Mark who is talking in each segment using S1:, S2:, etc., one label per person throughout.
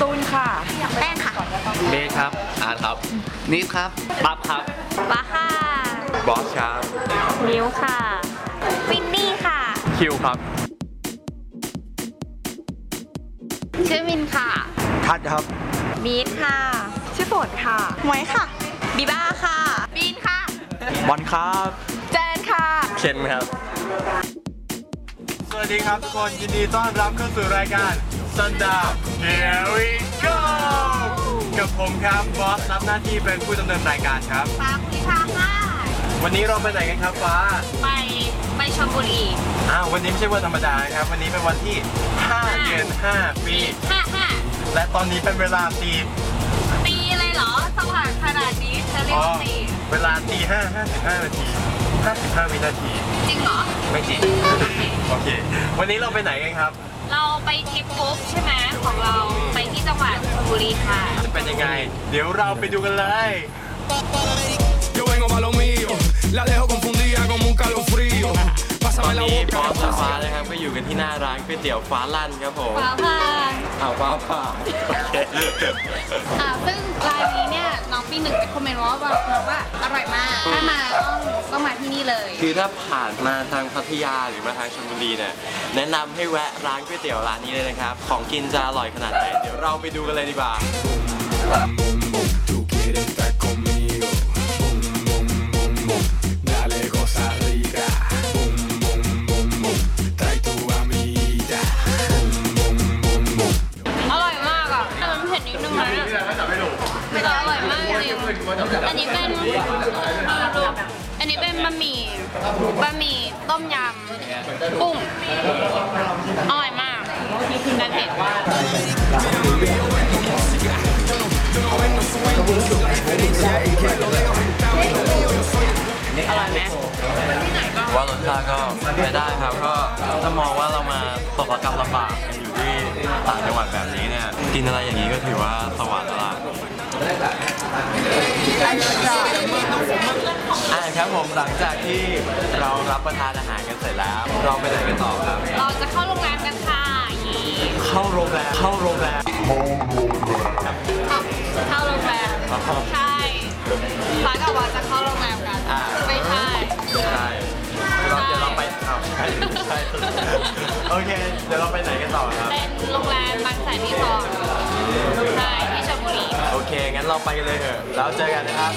S1: ตูนค่ะ
S2: แป้งค่ะ
S3: เบสครับ อาร์ตครับ นิดครับ ปั๊บครับ
S2: บาค่ะ
S3: บอสครับ
S2: มิวค่ะฟินนี่ค่ะ
S3: คิวครับ
S2: ชื่อมินค่ะ
S3: ทัดครับ
S2: บีทค่ะ
S1: ชื่อฝนค่ะ
S2: หมวยค่ะ บีบ้าค่ะ บีนค่ะ
S3: บอลครับ
S1: แจนค่ะ
S3: เคนครับ สวัสดีครับทุกคนยินดีต้อนรับเข้าสู่รายการ Sundown Here we go กับผมครับบอสรับหน้าที่เป็นผู้ดำเนินรายการครับ
S2: ฟ้าคุยทางค่ะ
S3: วันนี้เราไปไหนกันครับฟ้า
S2: ไปไปชลบุรี
S3: อ้าววันนี้ไม่ใช่วันธรรมดานะครับ วันนี้เป็นวันที่ 5 เดือน5 ปี
S2: ห้าห้า
S3: และตอนนี้เป็นเวลาตี
S2: ตีเลยเหรอสว่างขนาดนี้จะเรียก
S3: อ๋อ
S2: ว่าตี
S3: เวลาตีห้าห้าสิบห้านาที55วินาที
S2: จริงเหรอ
S3: ไม่จริง โอเค วันนี้เราไปไหนกันครับ
S2: เราไปทริปกรุ๊ปใช่ไหมของเราไปที่จังหวัดชลบุรีค่ะ
S3: จะเป็นยังไง เดี๋ยวเราไปดูกันเลย
S4: Yo vengo pa' lo mío, la dejo confundida como un calofrío.
S3: ต
S4: Pásame
S3: อน
S4: la
S3: นี้บอ
S4: boca.
S3: ก็อยู่กันที่หน้าร้านก๋วยเตี๋ยวฟ้าลั่นครับผม
S2: ฟ้าผ่า
S3: อ้าวฟ้าผ่าโอเค
S2: อ่าซึ่งร้านนี้เนี่ยน้องปีหนึ่งเป็นคอมเมนต์ว่าแบบบอกว่าอร่อยมาก ถ้ามาต้องต้องมาที่นี่เลย
S3: คือถ้าผ่านมาทางพัทยาหรือมาทางชลบุรีเนี่ยแนะนำให้แวะร้านก๋วยเตี๋ยวร้านนี้เลยนะครับ ของกินจะอร่อยขนาดไหนเดี๋ยวเราไปดูกันเลยดีกว่า
S2: มันเผ็ดนิดนึงอร่อยมากจริงอันนี้เป็นอันนี้เป็นบะหมี่บะหมี่ต้มยำกุ้งอร่อยมากแต่เผ็ดอร่อยไหม
S3: ว่ารสชาติก็ไม่ได้ครับก็ถ้ามองว่าเรามาตกระกำลำบากกันอยู่ที่ ต่างจังหวัดแบบนี้เนี่ยกินอะไรอย่างนี้ก็ถือว่าสวรรค์แล้วล่ะอ่าครับผมหลังจากที่เรารับประทานอาหารกันเสร็จแล้ว เราไปไหนกันต่อครับ
S2: เราจะเข้าโรงแรมกันค่ะยี่
S3: เข้าโรงแรมเข้าโรงแรม
S2: เข้าโรงแรม ใช่ฟ้ากับวาจะเข้าโรงแรมกัน
S3: อ่า
S2: ไม่ใช่
S3: ใช่ อ้าวใช่ใช่โอเค เดี๋ยวเราไปไหนกันต่อครับ
S2: เป็นโรงแรมบางแสนที่สองใช่ที่ชลบุรี
S3: โอเค งั้นเราไปกันเลยเถอะ แล้วเจอกันนะครับ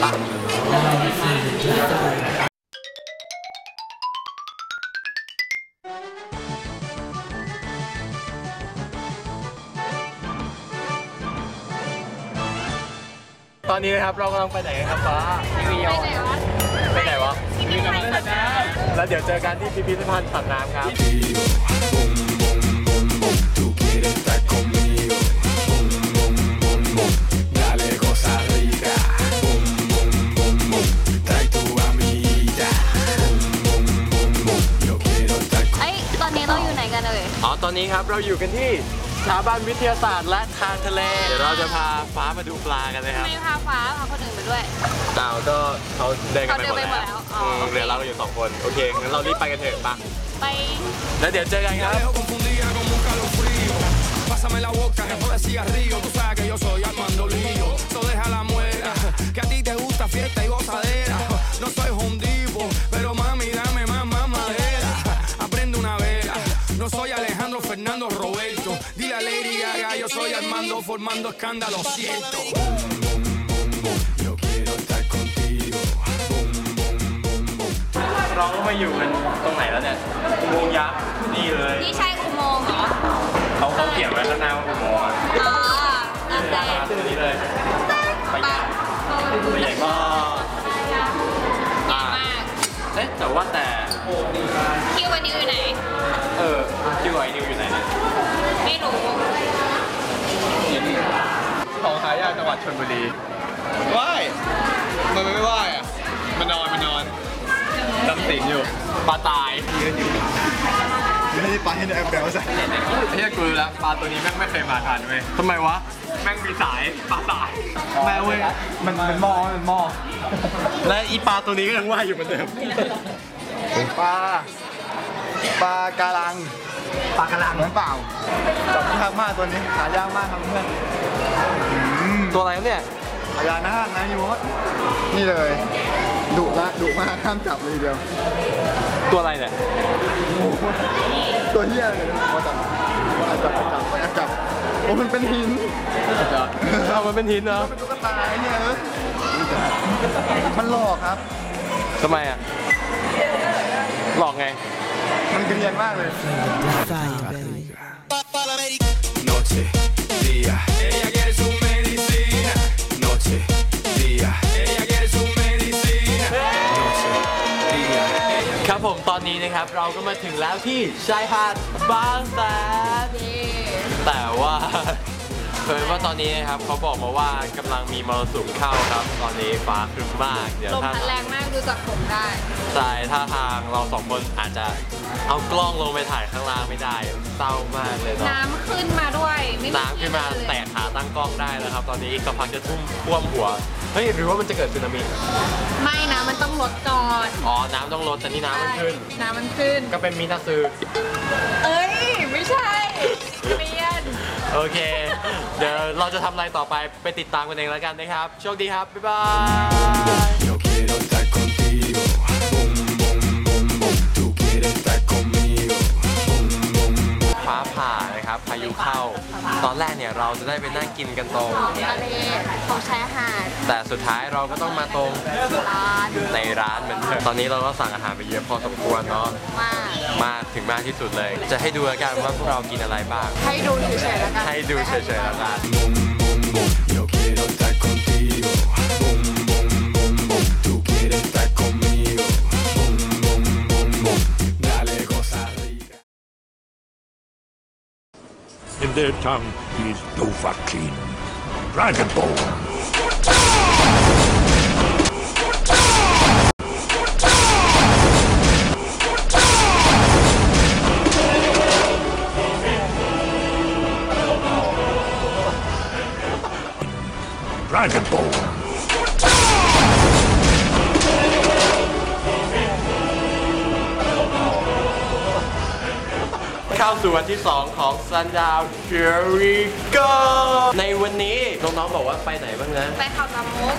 S3: ไปตอนนี้นะครับเรากำลังไปไหนกันครับฟ้า
S2: ไปไหนวะ
S3: ไปไหนวะ
S2: ที่มีใครสักนะ
S3: แล้วเดี๋ยวเจอกันที่พิพิธภัณฑ์สัตว์น้ำครับ
S4: Contigo. Bum, bum, bum, bum, tú quieres estar conmigo. Bum, bum, bum, bum, dale cosa rica. Bum, bum, bum, bum, trae tu amiguita. Bum, bum, bum, bum, yo quiero estar
S2: เอ้ยตอนนี้เราอยู่ไหนกันเอ่ย
S3: อ๋อ ตอนนี้ครับ เราอยู่กันที่ สถาบันวิทยาศาสตร์และทางทะเล เดี๋ยวเราจะพาฟ้ามาดูปลากันนะครับ
S2: ไม่พาฟ้าพาคนอื่นไปด้วย
S3: ดาวก็เขาเดินกันไปหมด
S2: เขาเดินไปหมดแล้
S3: แล้ว
S2: วอ๋อ
S3: อืม
S2: โอเค
S3: เหลือเราอยู่สองคน โอเค งั้นเรารีบไปกันเถอะปะ
S2: ไป
S3: แล้วเดี๋ยวเจอกันครับ
S4: La dejo confundida como un calofrío. Pásame la boca, que de cigarrillo. Tú sabes que yo soy Armando Lío. Eso deja la muela. Que a ti te gusta fiesta y gozadera. No soy hondivo, pero mami, dame más, más No soy Alejandro Fernando Roberto. Dile a Lady Gaga, yo soy Armando formando escándalo. Siento. Bum, bum, bum, bum. Yo quiero estar contigo.
S3: เราก็มาอยู่กันตรงไหนแล้วเนี่ยอุโมงค์ยักษ์นี่เลย
S2: นี่ใช่อุโมงค์เหรอ
S3: เขาเขาเขียนไว้ข้างหน้าว่าอุโมงค์อะ
S2: อ๋อนั่นแหละ
S3: ตัวนี้เลยไป
S2: ไป
S3: ยักษ์ไปใหญ่มาก
S2: ใหญ่มา
S3: เอ๊ะแต่ว่าแต่
S2: คิววันนี้ อยู่ไหน
S3: เออคิวไอ้นิวอยู่ไหนเนี่ย
S2: ไม่รู้
S3: ของหายากจังหวัดชลบุรี
S5: ว่ายมันไม่ว่ายอะ มันนอนมันนอนจำศีลอยู่
S3: ปลาตาย
S5: ไม่ได้ไปให้ในแอปแบลใช่
S3: ไอ้เหี้ยกูรู้แล้วปลาตัวนี้แม่งไม่เคยมาทันเว้ยทำไมวะ แม่งมีสายปลาสาย
S5: แม่เว้ย มันมันมอมันมอ
S3: และอีปลาตัวนี้ก็ยังว่ายอยู่เหมือนเดิม
S5: ปลา ปลาการังปากกระลังเหมือนเปล่าจับยากมากตัวนี้หายากมากครับเพื่อน
S3: ตัวอะไรเนี่ย
S5: พญานาคนะพี่มดนี่เลยดุละดุมากห้ามจับเลยทีเดียว
S3: ตัวอะไรเนี่ย
S5: ตัวเหี้ยเลยนะพอจับพอจับพอจับพอจับโอ้มันเป็นหิน
S3: เอามันเป็นหินเหรอ
S5: เป็นตุ๊กตาไอ้เนี่ยเออมันหลอกครับ
S3: ทำไมอะหลอกไง
S5: มันเกรียนมากเลย
S4: Noche, día, ella quiere su medicina. Noche, día, ella quiere su medicina. Noche, día, ella
S3: ครับผมตอนนี้นะครับเราก็มาถึงแล้วที่ชายหาดบางแสนแต่ว่า เผยว่าตอนนี้นะครับเขาบอกมาว่ากำลังมีมรสุมเข้าครับ ตอนนี้ฟ้าครึ้มมาก เดี๋ยว
S2: ลม
S3: ถ้า
S2: พัดแรงมากดูจากผมได้
S3: ใช่ถ้าทางเราสองคนอาจจะเอากล้องลงไปถ่ายข้างล่างไม่ได้เศร้ามากเลยเนาะ
S2: น้ำขึ้นมาด้วย ไม่มี
S3: น้ำขึ้นมา
S2: ที่เลย
S3: แตะขาตั้งกล้องได้แล้วครับ ตอนนี้อีกสักพักจะทุ่มท่วมหัวเฮ้ยหรือว่ามันจะเกิดสึนามิ
S2: ไม่นะมันต้องลดก่อน
S3: อ๋อน้ำต้องลดแต่นี่น้ำมันขึ้น
S2: น้ำมันขึ้น
S3: ก็เป็นมินาซึ
S2: เอ้ย ไม่ใช่เปลี่ยน
S3: โอเค เดี๋ยวเราจะทำอะไรต่อไปไปติดตามกันเองแล้วกันนะครับ โชคดีครับ บ๊ายบาย ฟ้าผ่านะครับพายุเข้า ตอนแรกเนี่ยเราจะได้ไปนั่งกินกันตรง
S2: ของทะเลของชายหาด
S3: แต่สุดท้ายเราก็ต้องมาตรง
S2: ร้าน
S3: ในร้านเหมือนเดิมตอนนี้เราก็สั่งอาหารไปเยอะพอสมควรเนาะ
S2: มาก
S3: มากถึงมากที่สุดเลย จะให้ดูแล้วกันว่าพวกเรากินอะไรบ้าง
S2: ให้ดูเฉยๆแล้วกัน
S3: ให้ดูเฉยๆแล้วกัน
S6: their tongue, is Dovahkiin, Dragonborn. Dragonborn.
S3: สู่วันที่ 2 ของ Sundown Here we go ในวันนี้น้องๆบอกว่าไปไหนบ้างนะ
S2: ไปเขาตามุก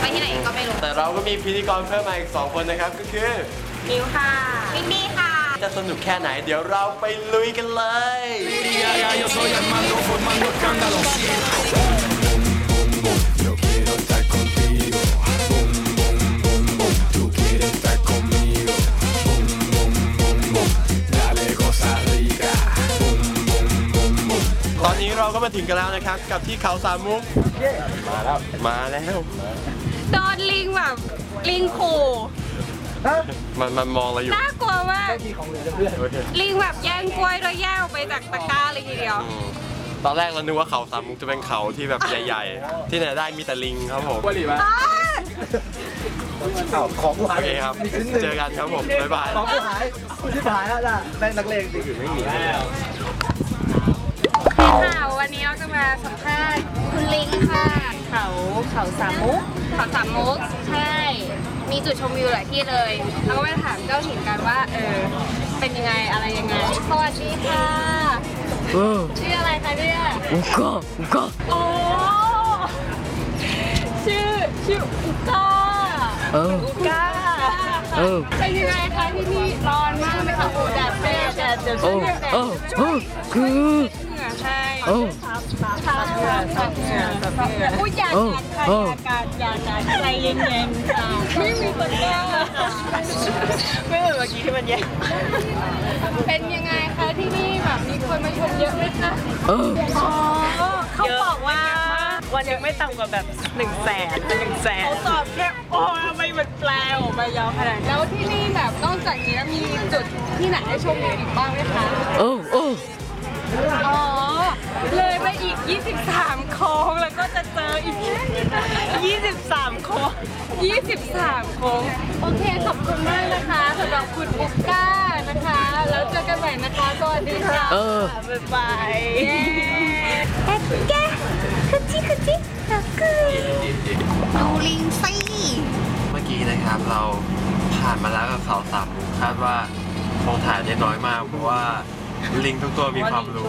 S2: ไปที่ไหนก็ไม่รู้
S3: แต่เราก็มีพิธีกรเพิ่มมาอีก 2 คนนะครับ ก็คือ
S2: นิวค่ะมินนี่ค่ะ
S3: จะสนุกแค่ไหนเดี๋ยวเราไปลุยกันเลย ถึงกันแล้วนะครับ กับที่เขาสามมุกมาแล้ว มาแล้ว
S2: โดนลิงแบบลิงขู่
S3: มันมันมองเราอยู่
S2: น่ากลัวมากลิงแบบแย่งกล้วยแล้วแย่งออกไปจากตะกร้าเลยทีเดียว
S3: อืมตอนแรกเรานึกว่าเขาสามมุกจะเป็นเขาที่แบบใหญ่ ๆ ที่ไหนได้มีแต่ลิงครับผม
S2: อ้า
S5: ของกู
S3: โอ
S5: หาย
S3: เคครับ เจอกันครับผม บ๊ายบาย
S5: ของกูหายกูที่หายแล้วล่ะได้นักเลงดิ
S2: ค่ะวันนี้เราจะมาสัมภาษณ์คุณลิงค่ะ เขาเขาสามมุกเขาสามมุกใช่ มีจุดชมวิวหลายที่เลยเราก็ไปถามเจ้าถิ่นกันว่าเออเป็นยังไงอะไรยังไงสวัสดีค่ะชื่ออะไรคะเนี่ยอุก้าอุก้าโอ้ชื่อชื่ออุก้าอุก้าเออเป็นยังไงคะที่นี่ร้อนมากไหมคะโอ้แดดแดดแดดเดี๋ยวช่วยแดดช่วยคือเหงื่อใช่โอ้ทำเหงื่อ ทำเหงื่อทำเหงื่ออุ้ยอยากการค่ะอยากการอยากการใจเย็นๆค่ะไม่มีตะกร้าไม่เหมือนเมื่อกี้ที่มันเย็นเป็นยังไงคะที่นี่แบบมีคนมาชมเยอะไหมคะ
S7: เขาบอกว่าวันหนึงไม่ต่ำกว่าแบบ1นึ่งแสนหนึ่งแสน
S2: เขาตอบแค่โอ้ทำไมมันแปลออกมายาวขนาดนี้แล้วที่นี่แบบนอกจากนี้แล้วมีจุดที่ไหนให้ชมวิวอีกบ้างไหมคะโอ้โอ้อ๋อ เลยไปอีก 23 โค้งแล้วก็จะเจออีก 23 โค้ง 23 โค้ง โอเค ขอบคุณมากนะคะสำหรับคุณอุกก้านะคะ แล้วเจอกันใหม่นะคะ สวัสดีค่ะเออ
S7: บ๊ายบาย
S2: เอ๊ะแกคุจิคุจิฮักกูดูลิงซี่
S3: เมื่อกี้นะครับเราผ่านมาแล้วกับเขาสามมุกคาดว่าคงถ่ายได้น้อยมากเพราะว่า ลิงทุกตัวมีความรู้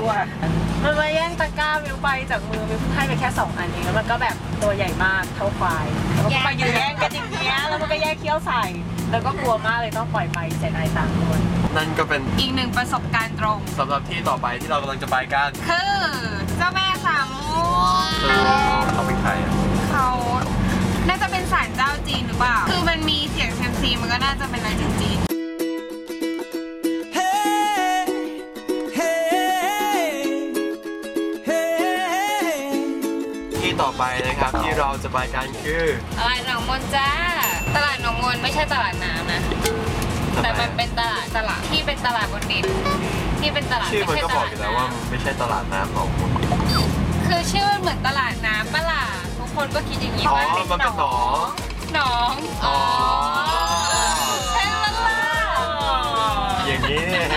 S7: มันมาแย่งตะกร้ามิวไปจากมือมิวให้ไปแค่สองอันเองแล้วมันก็แบบตัวใหญ่มากเท่าควายแล้วมันก็มายืนแย่งกันอย่างเงี้ยแล้วมันก็แย่งเขี้ยวใส่ แล้วก็กลัวมากเลยต้องปล่อยไปเสียดายตังค์ด้วย
S3: นั่นก็เป็น
S2: อีกหนึ่งประสบการณ์ตรง
S3: สำหรับที่ต่อไปที่เรากำลังจะไปกัน
S2: คือเจ้าแม่สามมุก
S3: เออเขาเป็นใครอะ
S2: เขาน่าจะเป็นศาลเจ้าจีนหรือเปล่า คือมันมีเสียงเซยมซีมันก็น่าจะเป็นอะไรจีน
S3: ไปนะครับ ที่เราจะไปกันคือ
S2: ตลาดหนองมนจ้า ตลาดหนองมนไม่ใช่ตลาดน้ำนะ แต่มันเป็นตลาดตลาดที่เป็นตลาดบนดินที่เป็นตลาด
S3: ชื่อมัน
S2: ไม่
S3: ก็
S2: ใช่ต
S3: บอก
S2: ลาด
S3: อยู่แล้วว่า
S2: น้
S3: มันไม่ใช่ตลาดน้ำของคุณำ
S2: คือชื่อมันเหมือนตลาดน้ำปะล่ะทุกคนก็คิดอย่างนี้
S3: อ๋อ
S2: ว่า
S3: มันเป็นหนอง
S2: หนอง
S3: อ๋อ
S2: ใช่แล้วล่ะ
S3: อย่างนี้นี่เอง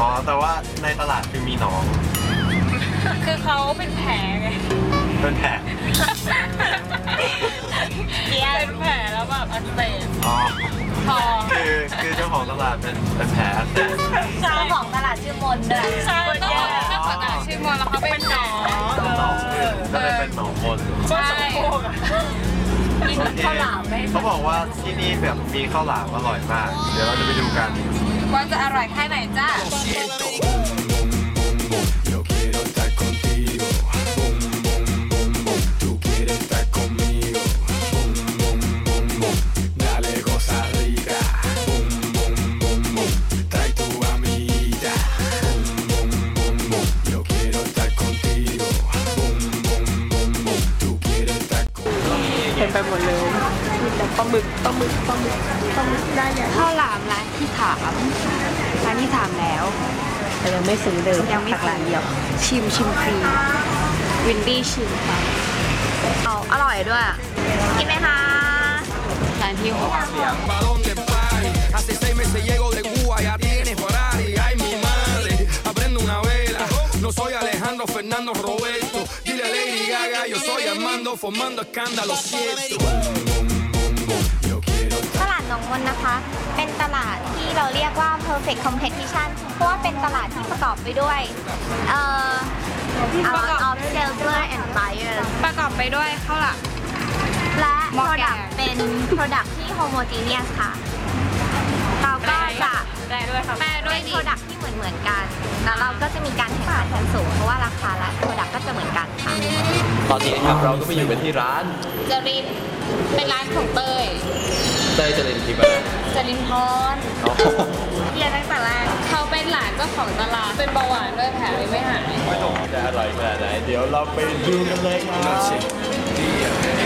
S3: อ๋อแต่ว่าในตลาดคือมีหนอง
S2: คือเขาเป็นแผลไง
S3: เป็นแผล
S2: เป็นแผลแล้วแบบอักเสบ
S3: อ๋อ
S2: พอ
S3: คือคือเจ้าของตลาดเป็นเป็นแผลอักเสบ
S7: เจ้าของตลาดชื่อมนด้วย
S2: ใช่ต้องบอกเจ้าของตลาดชื่อมนแล้วเขาเป็นหนอง
S3: เป็นหนองก็เลยเป็นหนองมน
S2: ใช่
S7: กินข้าวหลามไหม
S3: เขาบอกว่าที่นี่แบบมีข้าวหลามอร่อยมาก เดี๋ยวเราจะไปดูกัน
S2: ว่าจะอร่อยแค่ไหนจ้า
S1: ชิมชิมฟรี วินดี้ชิมค่ะเอาอร่อยด้วย กินไหมคะ ร้านที่หก
S4: Balón de party. Hace seis meses llego de Cuba, ya tienes Ferrari. Ay, mi madre, aprendo una vela. No soy Alejandro Fernando Roberto. Dile a Lady Gaga, yo soy Armando, formando escándalo cierto. Yo quiero
S8: ตลาด า หนองมนนะคะ เป็นตลาดที่เราเรียกว่า perfect competition เพราะว่าเป็นตลาดที่ประกอบไปด้วยเอ่อ a lot of seller and buyer
S2: ประกอบไปด้วยข้าวหลาม
S8: และ
S2: หม้อแกง
S8: product เป็น product ที่ homogeneous ค่ะ เราก็จะ
S2: ได้ด้วยค่ะแม่ด้ว
S8: เป็
S2: ย
S8: น
S2: ดิ
S8: product ที่เหมือนเหมือนๆกัน แล้วเราก็จะมีการแข่งขันกันสูง เพราะว่าราคาและ product ก็จะเหมือนกันค่ะ
S3: ตอนนี้นะครับเราก็มาอยู่กันที่ร้าน
S2: จรินเป็นร้านของเต้ย
S3: เต้ยจรินทิพย์อะ
S2: จรินพรเรียนตั้งแต่แรกเขาเป็นหลานเจ้าของตลาด เป็นเบาหวานด้วยแผลเลยไม่หาย
S3: จะอร่อยขนาดไหนเดี๋ยวเราไปดูกันเลยครับ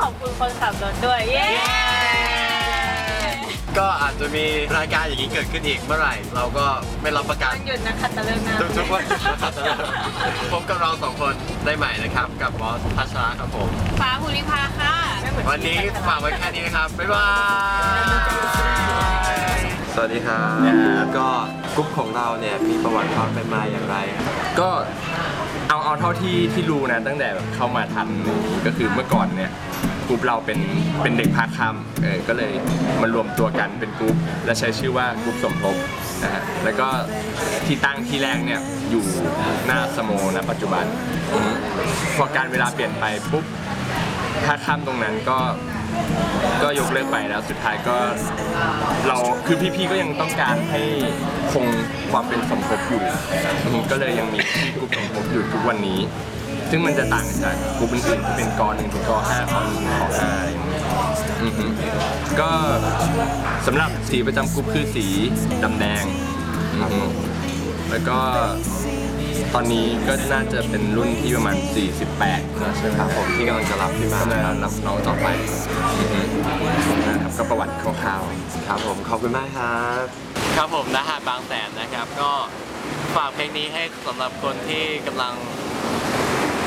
S3: ขอบคุณคน
S7: ขับร
S3: ถด้วย
S7: เย้
S3: ก็อาจจะมีรายการอย่างนี้เกิดขึ้นอีกเมื่อไหร่ เราก็ไม่รับประกัน
S7: มันหยุดนะคะตะเลิกนะ
S3: ทุกทุกๆวันนะครับพบกับเราสองคนได้ใหม่นะครับ กับบอสพัชระครับผม
S2: ฟ้าภูริภาค่ะ
S3: วันนี้ฝากไว้แค่นี้นะครับ บ๊ายบาย สวัสดีครับ ก็กลุ่มของเราเนี่ยมีประวัติความเป็นมาอย่างไรครับ
S9: ก็เอาเอาเท่าที่ที่รู้นะตั้งแต่แบบเข้ามาทันนี้ก็คือเมื่อก่อนเนี่ย กลุ่มเราเป็นเป็นเด็กพาคำเออก็เลยมารวมตัวกันเป็นกลุ่มและใช้ชื่อว่ากลุ่มสมทบนะฮะแล้วก็ที่ตั้งที่แรกเนี่ยอยู่หน้าสโมนะปัจจุบันอืมพอการเวลาเปลี่ยนไปปุ๊บท่าข้ามตรงนั้นก็ ก็ยกเลิกไปแล้วสุดท้ายก็เราคือพี่ๆก็ยังต้องการให้คงความเป็นสมทบอยู่อืมก็เลยยังมีที่กลุ่มสมทบอยู่ทุกวันนี้ ซึ่งมันจะต่างจากกลุ่มอื่นๆที่เป็นกอหนึ่งถึงกอห้ากอหนึ่งกอห้าอะไรอย่างเงี้ยอือฮึก็สำหรับสีประจำกรุ๊ปคือสีดำแดงอือฮึแล้วก็ตอนนี้ก็น่าจะเป็นรุ่นที่ประมาณ 48แล้วใช่ไหมครับผมที่กำลังจะรับที่มาแล้วรับน้องต่อไปอือฮึนะครับก็ประวัติคร่าวๆ
S10: ครับผมขอบคุณมากครับ ครับผมนะหาดบางแสนนะครับ ก็ฝากเพลงนี้ให้สำหรับคนที่กำลัง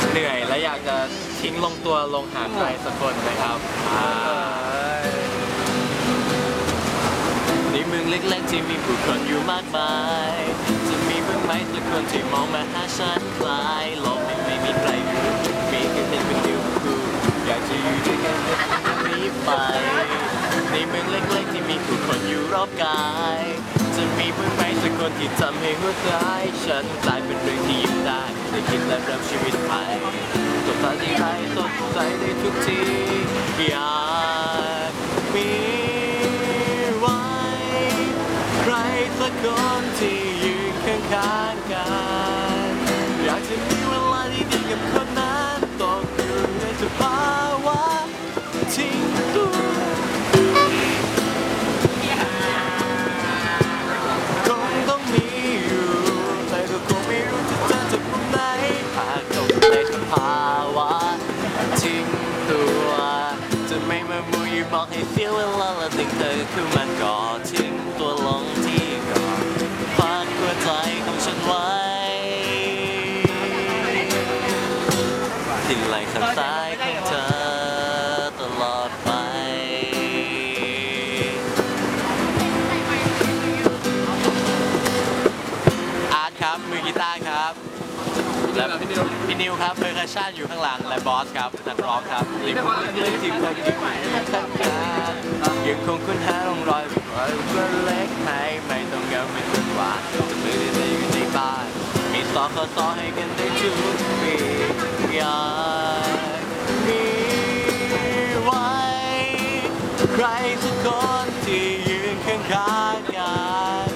S10: เหนื่อยและอยากจะทิ้งลงตัวลงหาใครสักคนนะครับอ่าในเมืองเล็กๆที่มีผู้คนอยู่มากมายจะมีเพื่อนไหมสักคนที่มองมาหาฉันคลายโลกนี้ไม่มีใครอยู่มีแค่เธอคนเดียวกูอยากจะอยู่ด้วยกันแบบนี้ไปในเมืองเล็กๆที่มีผู้คนอยู่รอบกายจะมีเพื่อนไหมสักคนที่ทำให้หัวใจฉันกลายเป็นเรื่องที่ยิ้มได้ได้ คิดและเริ่มชีวิตใหม่สดใสที่ไรสดใสในทุกทีอยากมีไว้ใครสักคนที่ยืนข้างๆกัน อยากจะมีเวลาดีๆกับคนนั้นตกอยู่ในสภาว วครับเพอร์คัชชั่นอยู่ข้างหลังและบอสครับนักร้องครับลิมเล่นที่คนที่ไม่ทำงานยังคงค้นหาร่องรอยรอยเพื่อเล็กให้ไม่ต้องเงาไม่ต้องหวานจะมือได้อยู่ในบ้าน มีซอขอซอให้กันได้ทุกปีอยากมีไว้ใครสักคนที่ยืนข้างๆกัน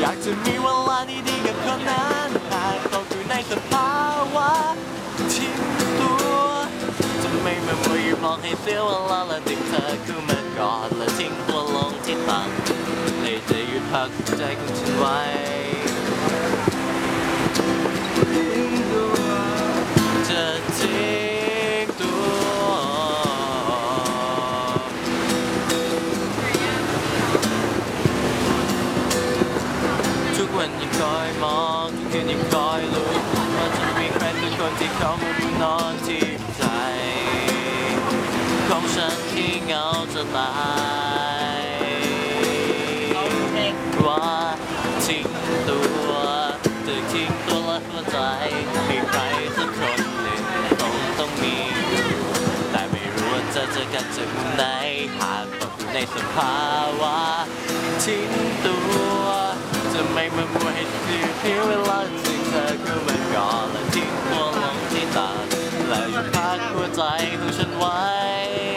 S10: อยากจะมีเวลาดีๆกับคนนั้นหากตกอยู่ในสภาว มองให้เสียวลาละดึงเธอขึ้นมากอดและทิ้งตัวลงที่ตังเลยจะหยุดพักใจของฉันไว้จะทิ้งตัวทุกวันยังคอยมองทุกคืนยังคอยลุ้นว่าจะมีใครสักคนที่เขามา เหงายว่าทิ้งตัวเธอทิ้งตัวและหัวใจให้ใครสักคนหนึ่งต้องต้องมี แต่ไม่รู้ว่าจะเจอกันจากมุมไหนหากตกอยู่ในสภาวะทิ้งตัว จะไม่มามัวให้เสียเพียงเวลาจึงเธอเข้ามาก่อนและทิ้งตัวลงที่ตาแล้วหยุดพักหัวใจของฉันไว้